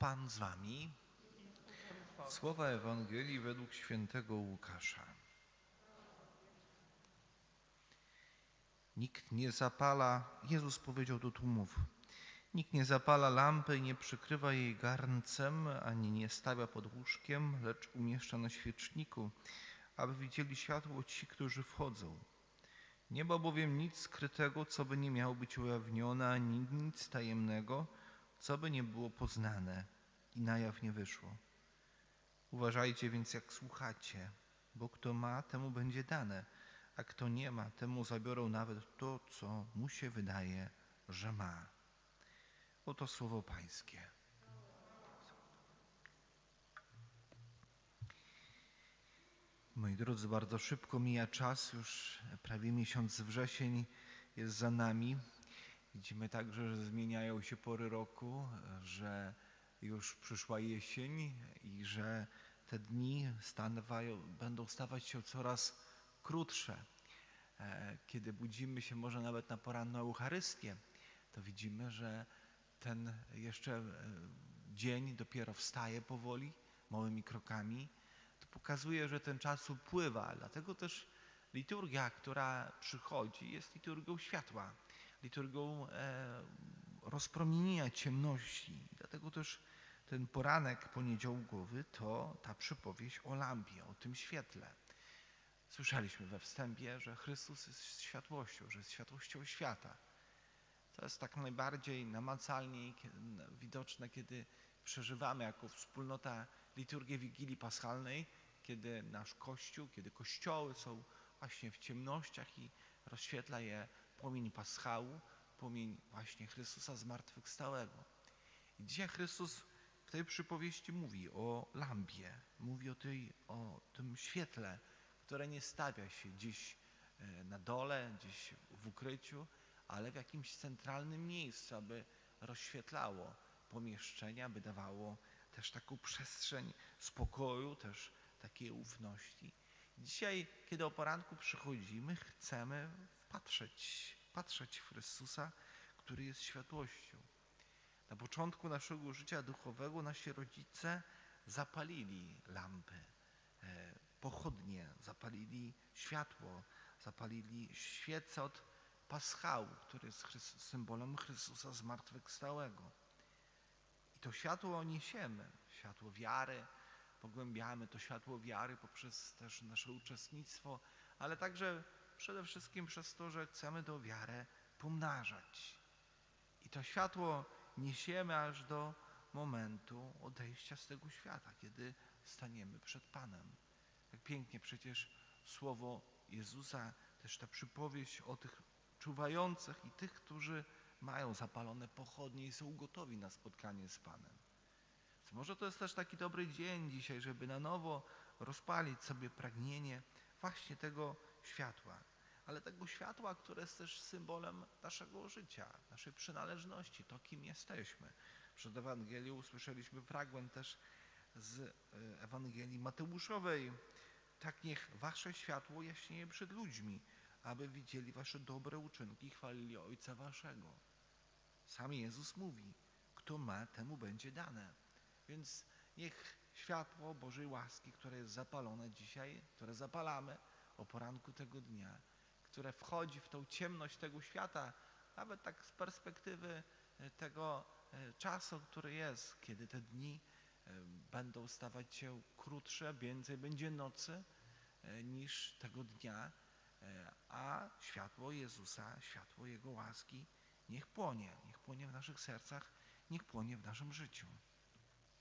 Pan z wami. Słowa Ewangelii według świętego Łukasza. Nikt nie zapala, Jezus powiedział do tłumów, nikt nie zapala lampy i nie przykrywa jej garncem, ani nie stawia pod łóżkiem, lecz umieszcza na świeczniku, aby widzieli światło ci, którzy wchodzą. Nie ma bowiem nic skrytego, co by nie miało być ujawnione, ani nic tajemnego, co by nie było poznane i na jaw nie wyszło. Uważajcie więc, jak słuchacie, bo kto ma, temu będzie dane, a kto nie ma, temu zabiorą nawet to, co mu się wydaje, że ma. Oto słowo Pańskie. Moi drodzy, bardzo szybko mija czas, już prawie miesiąc wrzesień jest za nami. Widzimy także, że zmieniają się pory roku, że już przyszła jesień i że te dni będą stawać się coraz krótsze. E, kiedy budzimy się może nawet na poranną Eucharystię, to widzimy, że ten jeszcze e, dzień dopiero wstaje powoli, małymi krokami. To pokazuje, że ten czas upływa. Dlatego też liturgia, która przychodzi, jest liturgią światła, liturgią e, rozpromienienia ciemności. Dlatego też ten poranek poniedziałkowy to ta przypowieść o lampie, o tym świetle. Słyszeliśmy we wstępie, że Chrystus jest światłością, że jest światłością świata. To jest tak najbardziej namacalnie widoczne, kiedy przeżywamy jako wspólnota liturgię Wigilii Paschalnej, kiedy nasz Kościół, kiedy kościoły są właśnie w ciemnościach i rozświetla je płomień Paschału, płomień właśnie Chrystusa zmartwychwstałego. I dzisiaj Chrystus w tej przypowieści mówi o lampie, mówi o, tej, o tym świetle, które nie stawia się gdzieś e, na dole, gdzieś w ukryciu, ale w jakimś centralnym miejscu, aby rozświetlało pomieszczenia, aby dawało też taką przestrzeń spokoju, też takiej ufności. Dzisiaj, kiedy o poranku przychodzimy, chcemy patrzeć, patrzeć w Chrystusa, który jest światłością. Na początku naszego życia duchowego nasi rodzice zapalili lampy, e, pochodnie, zapalili światło, zapalili świecę od paschału, który jest symbolem Chrystusa zmartwychwstałego. I to światło niesiemy, światło wiary, pogłębiamy to światło wiary poprzez też nasze uczestnictwo, ale także przede wszystkim przez to, że chcemy tę wiarę pomnażać. I to światło niesiemy aż do momentu odejścia z tego świata, kiedy staniemy przed Panem. Jak pięknie przecież słowo Jezusa, też ta przypowieść o tych czuwających i tych, którzy mają zapalone pochodnie i są gotowi na spotkanie z Panem. Może to jest też taki dobry dzień dzisiaj, żeby na nowo rozpalić sobie pragnienie właśnie tego światła, ale tego światła, które jest też symbolem naszego życia, naszej przynależności, to kim jesteśmy. Przed Ewangelią usłyszeliśmy fragment też z e, Ewangelii Mateuszowej. Tak niech wasze światło jaśnieje przed ludźmi, aby widzieli wasze dobre uczynki i chwalili Ojca waszego. Sam Jezus mówi, kto ma, temu będzie dane. Więc niech światło Bożej łaski, które jest zapalone dzisiaj, które zapalamy o poranku tego dnia, które wchodzi w tą ciemność tego świata, nawet tak z perspektywy e, tego e, czasu, który jest, kiedy te dni e, będą stawać się krótsze, więcej będzie nocy niż tego dnia, a światło Jezusa, światło Jego łaski niech płonie, niech płonie w naszych sercach, niech płonie w naszym życiu.